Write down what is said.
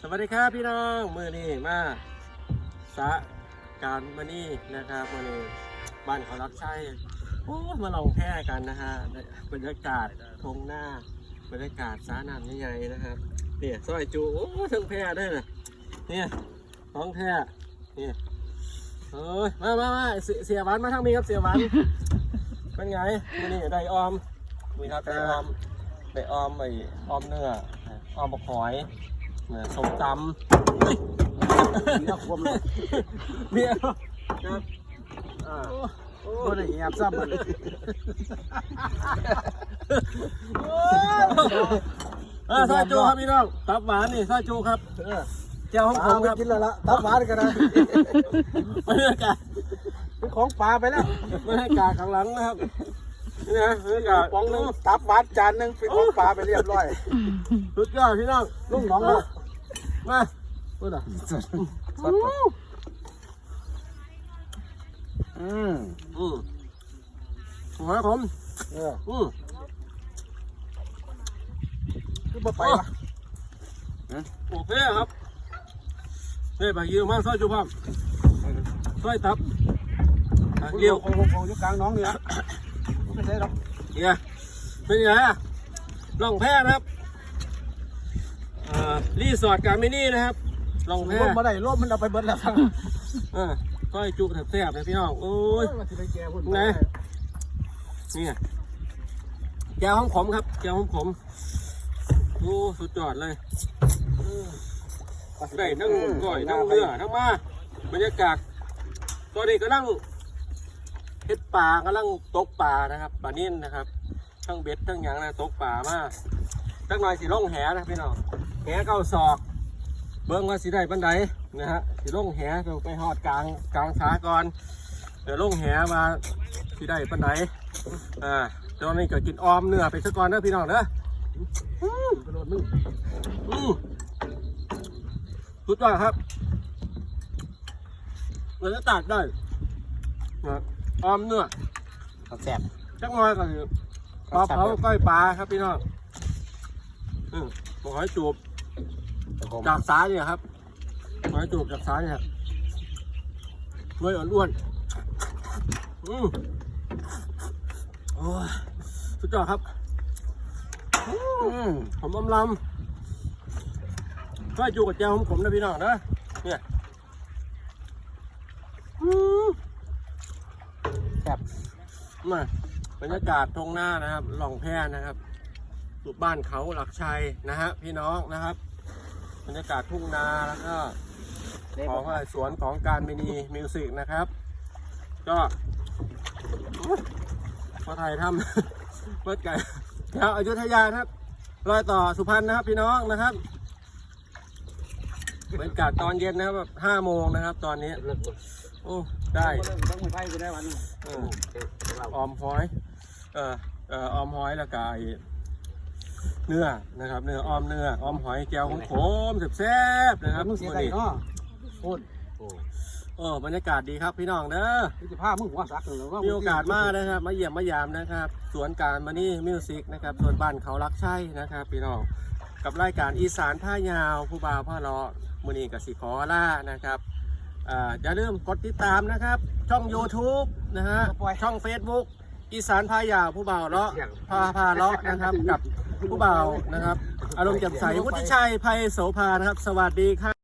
สวัสดีครับพี่น้องมือนี้มาสะการมานี่นะครับมานี่บ้านเขารักใช่โอ้มาลองแพร่กันนะฮะบรรยากาศทงหน้าบรรยากาศสาน้ำใหญ่ๆนะครับเนี่ยซอยจูโอ้ทั้งแพร่ด้วยนะเนี่ยท้องแพร่เนี่ยเอ้ยมามามาเสียเสียหวานมาทางนี้ครับเสียหวานเป็นไงมือนี้ได้ออมมีครับได้ออมได้ออมไอ้ออมเนื้อ ออมบกหอยเหมือนส้มตำเฮ้ยเนื้อคมเลยเบียร์ครับอ่าโอ้ยแอบซ้ำมันอ่าซอยจูครับพี่น้องตับหวานนี่ซอยจูครับเออเจ้าของผปลามไปครับกินแล้วละตับหวานกันนะบรรยากาศเป็นของปลาไปแล้วบรรยากาศข้างหลังนะครับนี่นะบรรยากาศปองหนึงตับหวานจานหนึงเป็นของปลาไปเรียบร้อย สุดยอดพี่น้องลุงน้องเลยมาพูดอะอืมอืมหัวผมเอออืมคือบ่ไปวะโอเคครับนี่ปากยิวมาซอยจูพ่อมซอยตับปากเกี่ยิยววโค้งโค้งอยู่กลางน้องนี่นะไม่ใช่หรอกเนี่ยเป็นไงอะล่องแพนะครับอ่า รีสอร์ทการมินี่นะครับล่องแพร่มมาได้ร่มมันเอาไปเบิดแล้วทั้งเออก้อยจุกแซ่บๆนะพี่น้องโอ้ยว่าสิไปแก่พุ่นไงนี่ไงแก้วหอมขมครับแก้วหอมขมโอ้สุดยอดเลยได้ทั้งก้อยทั้งเนื้อทั้งมาบรรยากาศตอนนี้กำลังเฮ็ดปลากำลังตกปลานะครับปลานิ่นนะครับทั้งเบ็ดทั้งหยังนะตกป่ามาจักหน่อยสิลงแหนะพี่น้องแห เก้าศอก เบิ้งว่าสิได้ปันใดนะฮะสิลงแหไปไปหอดกลางกลางขาก่อนเดี๋ยวลงแหมาสิได้ปันใดอ่าตอนนี้ก็กินออมเนื้อไปซะก่อนนะพี่น้องเด้อไปโดนมึงอืมสุดยอดครับเราจะตัดได้นะออมเนื้อแซ่บจักหน่อยก็คือปลาเผาก้อยปลาครับพี่น้องอืมหอยจูบ จากสายเนี่ยครับหอยจูบจากสายเนี่ยครับเนื้ออ้วนๆอืมโอ้สุดยอดครับอืมหอมอมลำก้จูบกับแจ่วขมนะพี่น้องนะเนี่ยอืมแซ่บมาบรรยากาศตรงหน้านะครับหล่องแพนะครับอยู่บ้านเขาหลักชัยนะฮะพี่น้องนะครับ บรรยากาศทุ่งนาแล้วก็ของอะไรสวนของการมินีมิวสิกนะครับ ก็พอไทยทำเปิดไก่แถวอยุธยานะครับรอยต่อสุพรรณนะครับพี่น้องนะครับบรรยากาศตอนเย็นนะครับแบบห้าโมงนะครับ ตอนนี้ โอ้ได้ต้องไปไพ่กูได้วันเออออมหอยเอ่อเอ่อออมหอยแล้วก็ไอ้ เนื้อนะครับเนื้อออมเนื้อออมหอยแก้วของผมแซ่บๆนะครับมึงเสียมื้อใจนี้เนาะพูดโอ้บรรยากาศดีครับพี่น้องเด้อนี่จะพามึงหัวซักเลยว่ามีโอกาสมานะครับ มาเยี่ยมมายามนะครับ สวนการมานี่มิวสิกนะครับส่วนบ้านเขารักใช่นะครับ พี่น้องกับรายการอีสานท่ายาวผู้บ่าวพ่อรอมือนี้กับสิขอล่านะครับอ่าอย่าลืมกดติดตามนะครับ ช่อง YouTube นะฮะช่อง Facebook อีสานพายาวผู้บ่าวเลาะพาพาเลาะนะครับกับ ผู้บ่าวนะครับ อารมณ์แจ่มใสวุฒิชัยไพโสภานะครับ สวัสดีครับ